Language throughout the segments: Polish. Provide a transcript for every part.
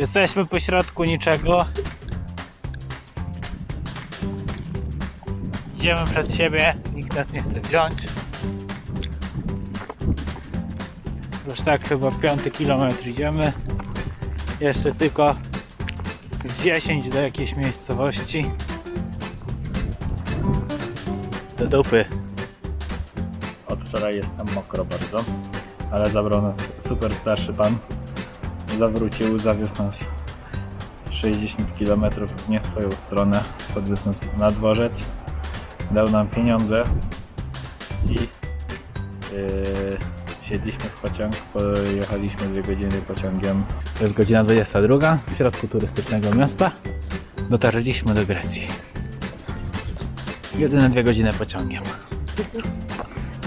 Jesteśmy po środku niczego. Idziemy przed siebie, nikt nas nie chce wziąć. Już tak chyba piąty kilometr idziemy. Jeszcze tylko z 10 do jakiejś miejscowości. Do dupy. Od wczoraj jest tam mokro bardzo, ale zabrał nas super starszy pan. Zawrócił, zawiózł nas 60 km w nie swoją stronę, podwiózł nas na dworzec, dał nam pieniądze i yy, siedliśmy w pociąg, pojechaliśmy dwie godziny pociągiem. To jest godzina 22 w środku turystycznego miasta. Dotarliśmy do Grecji. Jedyne dwie godziny pociągiem.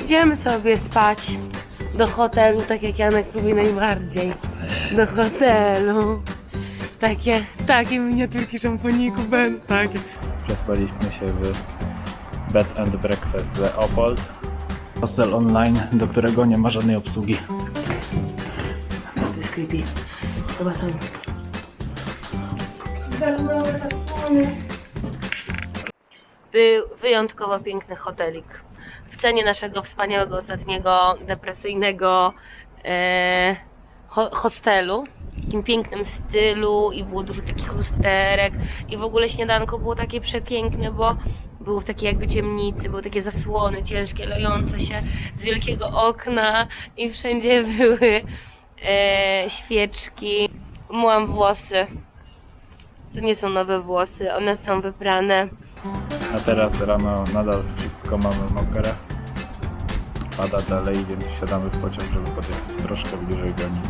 Idziemy sobie spać do hotelu, tak jak Janek lubi najbardziej. Do hotelu. Takie, takie miniaturki szamponików będą, takie. Przespaliśmy się w Bed and Breakfast Leopold. Hostel online, do którego nie ma żadnej obsługi. To jest creepy. Chyba tam. Był wyjątkowo piękny hotelik. W cenie naszego wspaniałego ostatniego depresyjnego e, ho, hostelu. W takim pięknym stylu i było dużo takich lusterek i w ogóle śniadanko było takie przepiękne, bo było w takiej jakby ciemnicy, były takie zasłony ciężkie, lejące się z wielkiego okna i wszędzie były e, świeczki. Myłam włosy. To nie są nowe włosy, one są wyprane. A teraz rano nadal wszystko mamy mokre. Pada dalej, więc wsiadamy w pociąg, żeby podjechać troszkę bliżej granicy.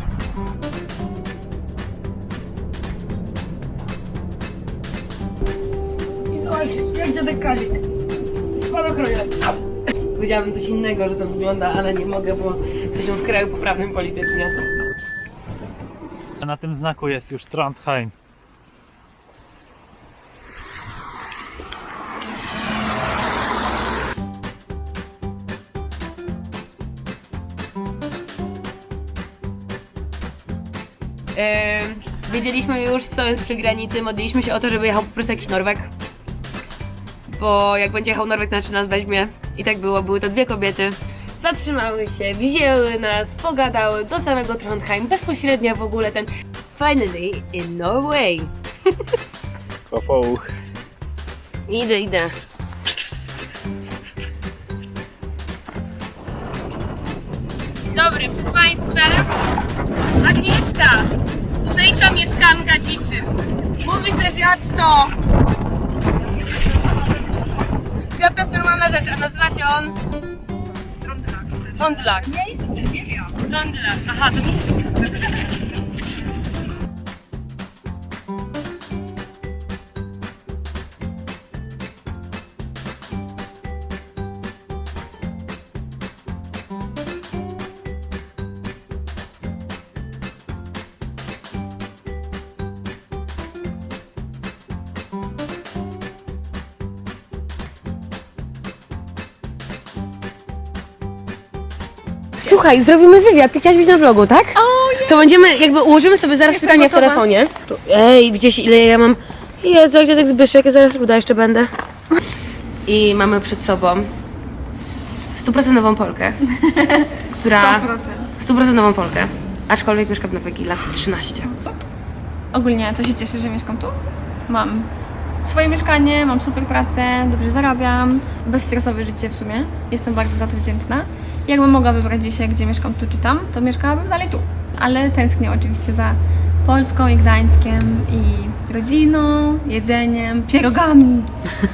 I zobacz, jak dziadek Kalik. Spadochroniarz. Powiedziałabym coś innego, że to wygląda, ale nie mogę, bo jesteśmy w kraju poprawnym politycznie. Na tym znaku jest już Trondheim. Wiedzieliśmy już, co jest przy granicy, modliliśmy się o to, żeby jechał po prostu jakiś Norweg. Bo jak będzie jechał Norweg, to znaczy nas weźmie. I tak było, były to dwie kobiety. Zatrzymały się, wzięły nas, pogadały do samego Trondheim, bezpośrednio w ogóle ten Finally in Norway. Kopołuch. Idę, idę. Dobry, przed Państwem Agnieszka, tutejsza mieszkanka dziczy. Mówi, że wiatr to... Wiatr to jest normalna rzecz, a nazywa się on... Trondlak. Nie wiem. Trondlak, aha, to Słuchaj, zrobimy wywiad. Ty chciałaś być na vlogu, tak? O, To będziemy, jakby ułożymy sobie zaraz pytania w telefonie. Tu, ej, widzisz ile ja mam... Jezu, jak dziadek Zbyszek, ja zaraz ruda jeszcze będę. I mamy przed sobą stuprocentową Polkę, która... 100%. Stuprocentową Polkę. Aczkolwiek mieszka w Norwegii lat 13. Ogólnie to się cieszę, że mieszkam tu. Mam swoje mieszkanie, mam super pracę, dobrze zarabiam, bezstresowe życie w sumie. Jestem bardzo za to wdzięczna. Jakbym mogła wybrać dzisiaj, gdzie mieszkam tu czy tam, to mieszkałabym dalej tu. Ale tęsknię oczywiście za Polską i Gdańskiem i rodziną, jedzeniem, pierogami.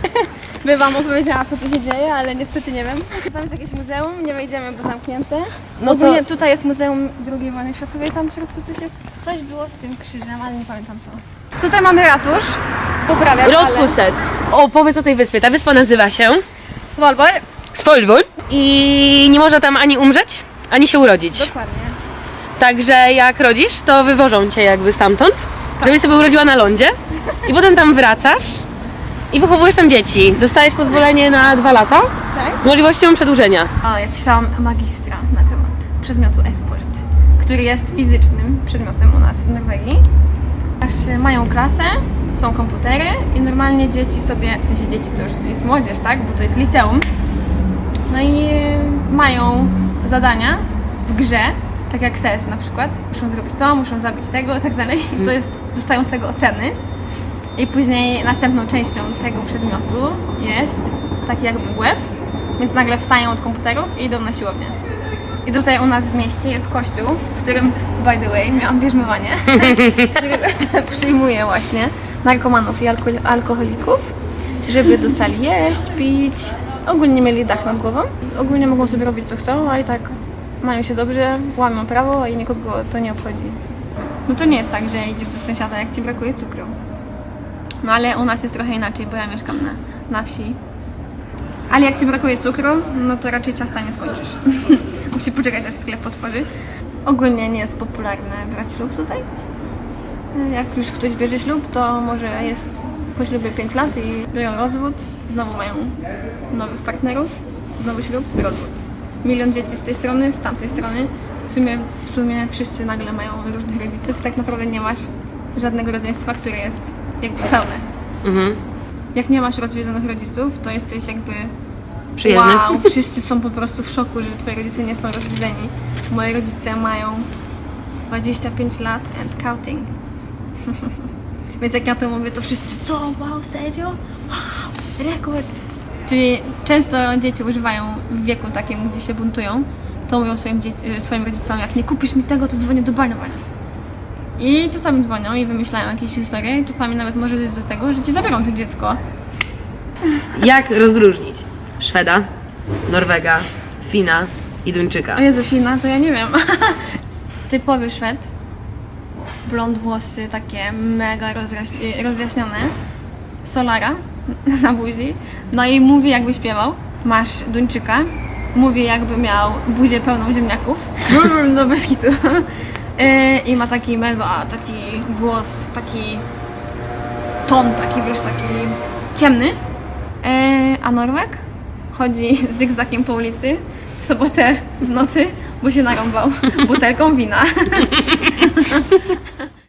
By wam opowiedziała, co tu się dzieje, ale niestety nie wiem. Tam jest jakieś muzeum, nie wejdziemy, bo zamknięte. No Ogólnie to- tutaj jest Muzeum II Wojny Światowej, tam w środku coś jest. Coś było z tym krzyżem, ale nie pamiętam co. Tutaj mamy ratusz. Poprawiam, ale... Rådhuset. Opowiedz o tej wyspie. Ta wyspa nazywa się Svalbard. Svolvol. I nie można tam ani umrzeć, ani się urodzić. Dokładnie. Także jak rodzisz, to wywożą cię jakby stamtąd, żebyś sobie urodziła na lądzie i potem tam wracasz i wychowujesz tam dzieci. Dostajesz pozwolenie na dwa lata Tak? z możliwością przedłużenia. O, ja pisałam magistra na temat przedmiotu esport, który jest fizycznym przedmiotem u nas w Norwegii. ponieważ mają klasę, są komputery i normalnie dzieci sobie, w sensie dzieci to już jest młodzież, tak? Bo to jest liceum. No i mają zadania w grze, tak jak SES na przykład. Muszą zrobić to, muszą zabić tego i tak dalej. I to jest, dostają z tego oceny. I później następną częścią tego przedmiotu jest taki jakby WF, więc nagle wstają od komputerów i idą na siłownię. I tutaj u nas w mieście jest kościół, w którym, by the way, miałam bierzmowanie, który przyjmuje właśnie narkomanów i alko- alkoholików, żeby dostali jeść, pić, ogólnie mieli dach nad głową. Ogólnie mogą sobie robić co chcą, a i tak mają się dobrze, łamią prawo i nikogo to nie obchodzi. No to nie jest tak, że idziesz do sąsiada, jak ci brakuje cukru. No ale u nas jest trochę inaczej, bo ja mieszkam na, na wsi. Ale jak ci brakuje cukru, no to raczej ciasta nie skończysz. Musisz poczekać, aż sklep otworzy. Ogólnie nie jest popularne brać ślub tutaj. Jak już ktoś bierze ślub, to może jest po ślubie 5 lat i biorą rozwód, znowu mają nowych partnerów, znowu ślub, rozwód. Milion dzieci z tej strony, z tamtej strony. W sumie, w sumie wszyscy nagle mają różnych rodziców. Tak naprawdę nie masz żadnego rodzeństwa, które jest jakby pełne. Mhm. Jak nie masz rozwiedzonych rodziców, to jesteś jakby Przyjemny. wow, wszyscy są po prostu w szoku, że twoi rodzice nie są rozwiedzeni. Moi rodzice mają 25 lat and counting. Więc jak ja to mówię, to wszyscy co? Wow, serio? Wow, rekord. Czyli często dzieci używają w wieku takim, gdzie się buntują, to mówią swoim, dzieci, swoim rodzicom, jak nie kupisz mi tego, to dzwonię do barmana. I czasami dzwonią i wymyślają jakieś historie, czasami nawet może dojść do tego, że ci zabiorą to dziecko. Jak rozróżnić Szweda, Norwega, Fina i Duńczyka? O Jezu, Fina, to ja nie wiem. Typowy Szwed. Blond włosy, takie mega rozjaś- rozjaśnione. Solara na buzi. No i mówi jakby śpiewał. Masz Duńczyka. Mówi jakby miał buzię pełną ziemniaków. No bez hitu. Yy, I ma taki mega, taki głos, taki ton, taki wiesz, taki ciemny. Yy, a Norweg chodzi zygzakiem po ulicy w sobotę w nocy, bo się narąbał butelką wina.